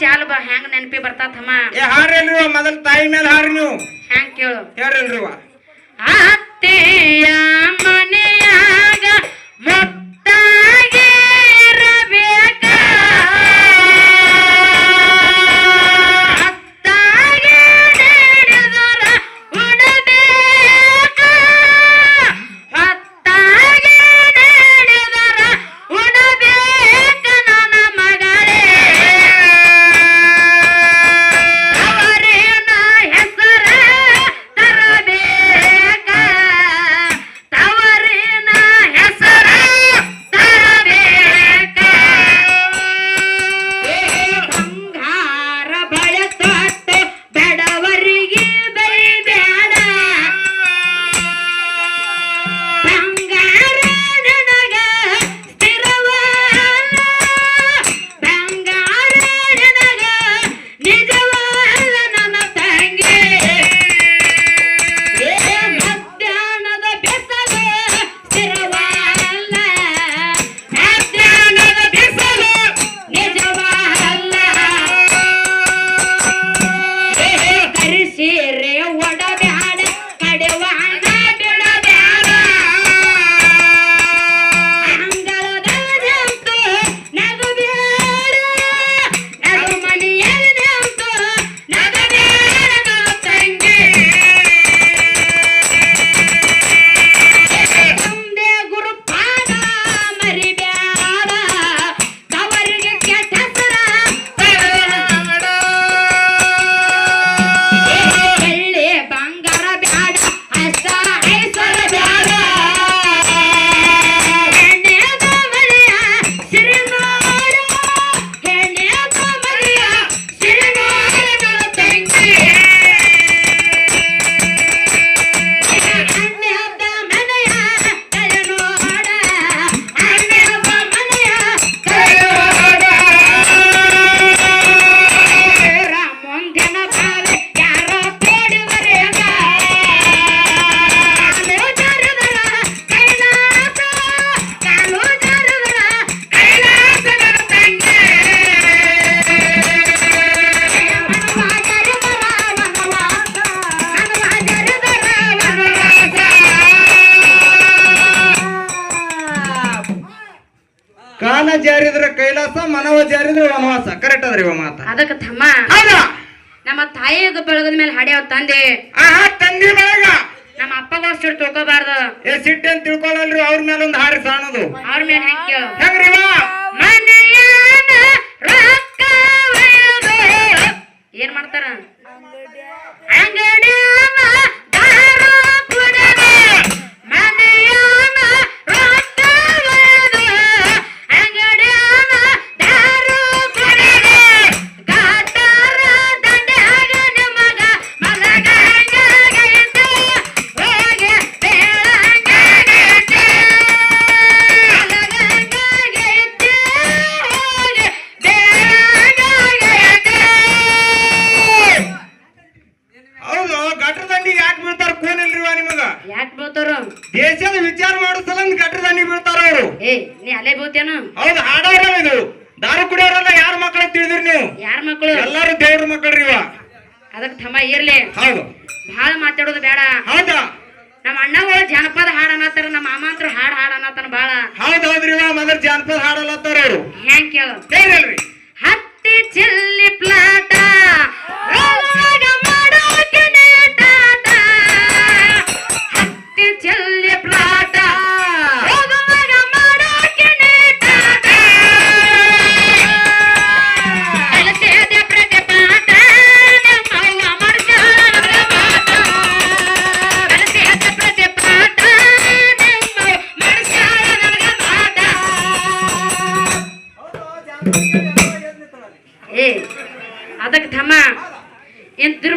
ಚಾಲ್ ಬಾ ಹೆಂಗ್ ನೆನಪಿ ಬರ್ತಾತಮ್ಮ? ಏ ಹಾರಿಲ್ರಿ ಮೊದಲ್ ತಾಯಿ ಮೇಲೆ ಹಾರಿ ನೀವು. ಹೆಂಗ್ ಕೇಳು? ಹೇಳ್ರಿಲ್ರಿ ಅತ್ತೆಯ ಮನೆಯಾಗ ಮುತ್ತಾಗಿ ಮನವ ಜಾರಿದ್ರ ವನವಾಸ ಕರೆಕ್ಟ್ ಅದ್ರಿ ಇವ ಮಾತ. ಅದಕ್ಕ ತಮ್ಮ. ಹೌದಾ? ನಮ್ಮ ತಾಯಿಯ ಬೆಳಗದ ಮೇಲೆ ಹಾಡ್ಯಾವ ತಂದೆ. ಆ ತಂದಿ ಬೆಳಗ? ನಮ್ಮ ತಿಳ್ಕೊಬಾರ್ದು. ಏ ಸಿಟ್ಟಿ ಅಂತ ತಿಳ್ಕೊಳಲ್ರಿ ಅವ್ರ ಮೇಲೆ ಒಂದು ಹಾರಿ ಸಾಣದು. ಅವ್ರ ಮೇಲೆ ಹೆಂಗ್ ಹೆಂಗ್ರಿ ಇವ. ಏನ್ ಮಾಡ್ತಾರ? ಹೌದು ಗಟ್ರ ದಂಡಿ ಯಾಕೆ ಬೀಳ್ತಾರ ಕೂನಿಲ್ರಿ ಇವ ನಿಮಗ? ಯಾಕೆ ಬೀಳ್ತಾರ? ದೇಶದ ವಿಚಾರ ಮಾಡೋ ಸಲಂದ್ ಗಟ್ರ ದಂಡಿ ಬೀಳ್ತಾರ ಅವರು. ಏ ನೀ ಅಲ್ಲೇ ಬೀಳ್ತೇನ ಹೌದು ಹಾಡೋರಲ್ಲ ಇದು ದಾರು ಕುಡಿಯೋರಲ್ಲ ಯಾರ ಮಕ್ಕಳ ತಿಳಿದ್ರಿ ನೀವು? ಯಾರ ಮಕ್ಕಳು ಎಲ್ಲಾರು ದೇವ್ರ ಮಕ್ಕಳ್ರಿ ಇವ. ಅದಕ್ಕೆ ತಮ್ಮ ಇರ್ಲಿ. ಹೌದು. ಬಹಳ ಮಾತಾಡೋದು ಬೇಡ. ಹೌದಾ? ನಮ್ಮ ಅಣ್ಣಗಳು ಜನಪದ ಹಾಡ್ ಅನ್ನತ್ತಾರ ನಮ್ಮ ಮಾಮ ಅಂತರು ಹಾಡ್ ಹಾಡ್ ಅನ್ನತ್ತಾನ ಬಾಳ ಹೌದ್ ಹೌದ್ರಿ ಇವ ಮೊದಲ್ ಜಾನಪದ ಹಾಡಲ್ಲತ್ತಾರ ಅವರು. ಹೆಂಗ್ ಕೇಳು? ಹೇಳ್ರಿ? ಹತ್ತಿ ಚಿಲ್ಲಿ ಪ್ಲಾಟ ಅದಕ್ಕೆ ತಮ್ಮ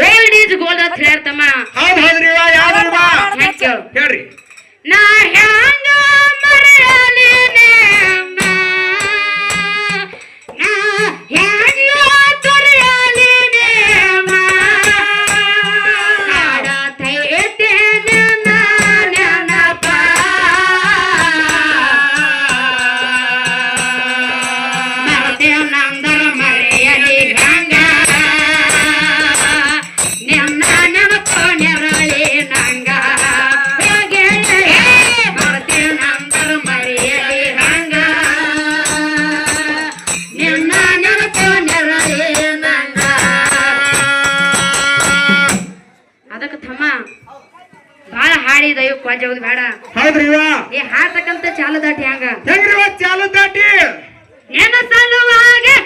ಓಲ್ಡ್ ಈಸ್ ಅಂತ ಹೇಳ್ತಮ್ಮ ಹೌದ್ ಹೌದ್ರಿ ಹೇಳ್ರಿ. ನಾ ಹ್ಯಾಂಗ ದೈವ ಬೇಡ. ಹೌದ್ರಿ ಏ ಹಾರ್ತಕ್ಕಂತ ಚಾಲ ದಾಟಿ ಹಂಗ ಚಾಲು ಚಾಲ ದಾಟಿ ನೆನಸಲುವಾಗೆ